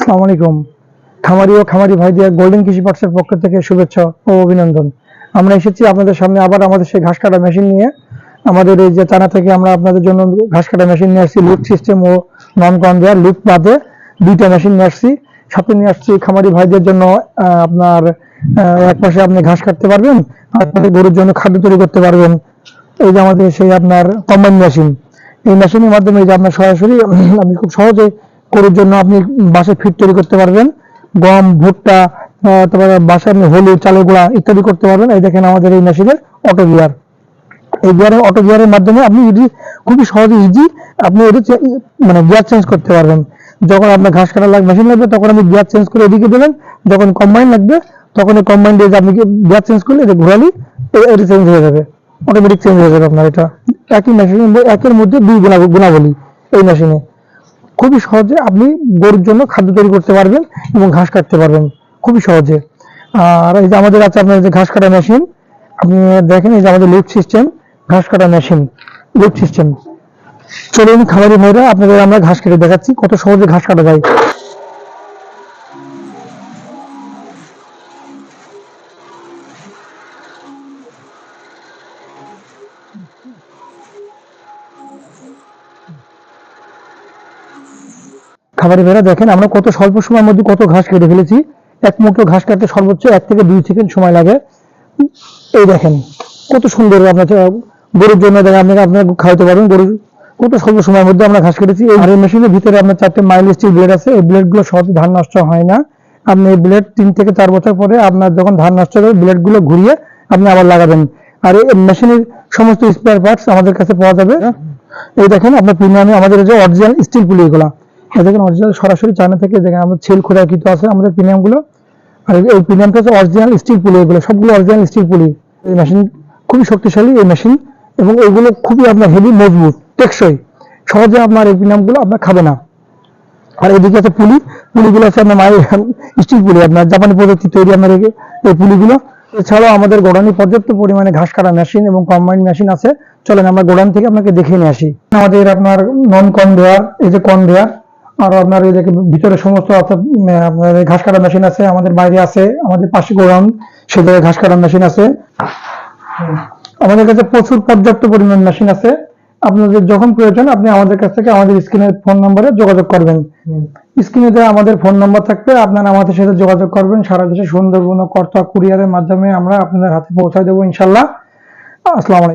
আসসালামু আলাইকুম। খামারি ও খামারি ভাইদের গোল্ডেন কৃষি পার্টসের পক্ষ থেকে শুভেচ্ছা ও অভিনন্দন। আমরা এসেছি আপনাদের সামনে আবার আমাদের সেই ঘাস কাটা মেশিন নিয়ে। আমাদের এই যে টানা থেকে আমরা আপনাদের জন্য ঘাস কাটা মেশিন নিয়ে আসছি লুপ সিস্টেম ও নন কনভেয়ার লুপ বাদে দুইটা মেশিন নিয়ে আসছি। সাথে নিয়ে আসছি খামারি ভাইদের জন্য আপনার এক পাশে আপনি ঘাস কাটতে পারবেন, আর গরুর জন্য খাদ্য তৈরি করতে পারবেন। এই যে আমাদের সেই আপনার কম্বাইন মেশিন এই মেশিনের মাধ্যমে যে আপনার সরাসরি আপনি খুব সহজে গরুর জন্য আপনি বাসে ফিট তৈরি করতে পারবেন। গম, ভুট্টা তারপরে বাসায় আপনি হলুদ, চালের গুঁড়া ইত্যাদি করতে পারবেন। এই দেখেন আমাদের এই মেশিনের অটো গিয়ার এই গিয়ারের অটো গিয়ারের মাধ্যমে আপনি যদি খুবই সহজে ইজি আপনি এটা মানে গিয়ার চেঞ্জ করতে পারবেন। যখন আপনার ঘাস কাটা লাগবে মেশিন লাগবে, তখন আপনি গিয়ার চেঞ্জ করে এদিকে দেবেন। যখন কম্বাইন লাগবে, তখন এই কম্বাইন দিয়ে আপনি গিয়ার চেঞ্জ করলে, এটা ঘোরালি এটা চেঞ্জ হয়ে যাবে। অটোমেটিক চেঞ্জ হয়ে যাবে আপনার এটা। একই মেশিন একের মধ্যে দুই গুণা গুণাবলী এই মেশিনে খুবই সহজে আপনি গরুর জন্য খাদ্য তৈরি করতে পারবেন এবং ঘাস কাটতে পারবেন। খুবই সহজে। আর এই যে আমাদের আছে আপনার যে ঘাস কাটা মেশিন, আপনি দেখেন এই যে আমাদের লিফট সিস্টেম ঘাস কাটা মেশিন লিফট সিস্টেম চলুন খামারি ভাইরা, আপনাদের আমরা ঘাস কেটে দেখাচ্ছি, কত সহজে ঘাস কাটা যায়। খামারি ভাইরা দেখেন আমরা কত স্বল্প সময়ের মধ্যে কত ঘাস কেটে ফেলেছি। এক মুঠো ঘাস কাটতে সর্বোচ্চ এক থেকে দুই সেকেন্ড সময় লাগে। এই দেখেন, কত সুন্দর আপনার গরুর জন্য দেখেন আপনি আপনার খাওয়াতে পারবেন গরুর। কত স্বল্প সময়ের মধ্যে আমরা ঘাস কেটেছি। এই- এই মেশিনের ভিতরে আপনার চারটে মাইল স্টিল ব্লেড আছে। এই ব্লেডগুলো সহজে ধান নষ্ট হয় না। আপনি এই ব্লেড তিন থেকে চার বছর পরে আপনার যখন ধান নষ্ট হবে ব্লেডগুলো ঘুরিয়ে আপনি আবার লাগাবেন। আর এই মেশিনের সমস্ত স্পেয়ার পার্টস আমাদের কাছে পাওয়া যাবে। এই দেখেন আপনার প্রিমিয়ামে আমাদের যে অরিজিনাল স্টিল পুলি এগুলা। দেখেন অরিজিনাল সরাসরি চায়না থেকে দেখেন আমাদের ছেল খোলা কিন্তু আছে আমাদের প্রিমিয়ামগুলো। আর এই- প্রিমিয়ামটা হচ্ছে অরিজিনাল স্টিল পুলি এগুলো, সবগুলো অরিজিনাল স্টিল পুলি এই মেশিন খুবই শক্তিশালী এই মেশিন এবং এগুলো খুবই আপনার হেভি মজবুত, টেকসই। সহজে আপনার এই প্রিমিয়ামগুলো আপনার খাবে না। আর এদিকে আছে পুলি পুলিগুলো আছে আপনার মায়ের স্টিল পুলি আপনার জাপানি পদ্ধতি তৈরি আপনার এই- পুলিগুলো এছাড়াও আমাদের গোডানি পর্যাপ্ত পরিমাণে ঘাস কাটা মেশিন এবং কম্বাইন মেশিন আছে। চলেন আমরা গোডান থেকে আপনাকে দেখে নিয়ে আসি। আমাদের আপনার নন কনভেয়ার এই যে কনভেয়ার আর আপনার দেখে ভিতরে সমস্ত আপনার ঘাস কাটা মেশিন আছে আমাদের বাইরে আছে আমাদের পাশে গোডাউন সে জায়গায় ঘাস কাটা মেশিন আছে। আমাদের কাছে প্রচুর পর্যাপ্ত পরিমাণ মেশিন আছে। আপনাদের যখন প্রয়োজন আপনি আমাদের কাছ থেকে আমাদের স্ক্রিনের ফোন নম্বরে যোগাযোগ করবেন। স্ক্রিনে দেওয়া আমাদের ফোন নম্বর থাকবে আপনারা আমাদের সাথে যোগাযোগ করবেন। সারা দেশে সুন্দরবন কর্তা কুরিয়ারের মাধ্যমে আমরা আপনাদের হাতে পৌঁছায় দেবো ইনশাল্লাহ আসসালামু আলাইকুম।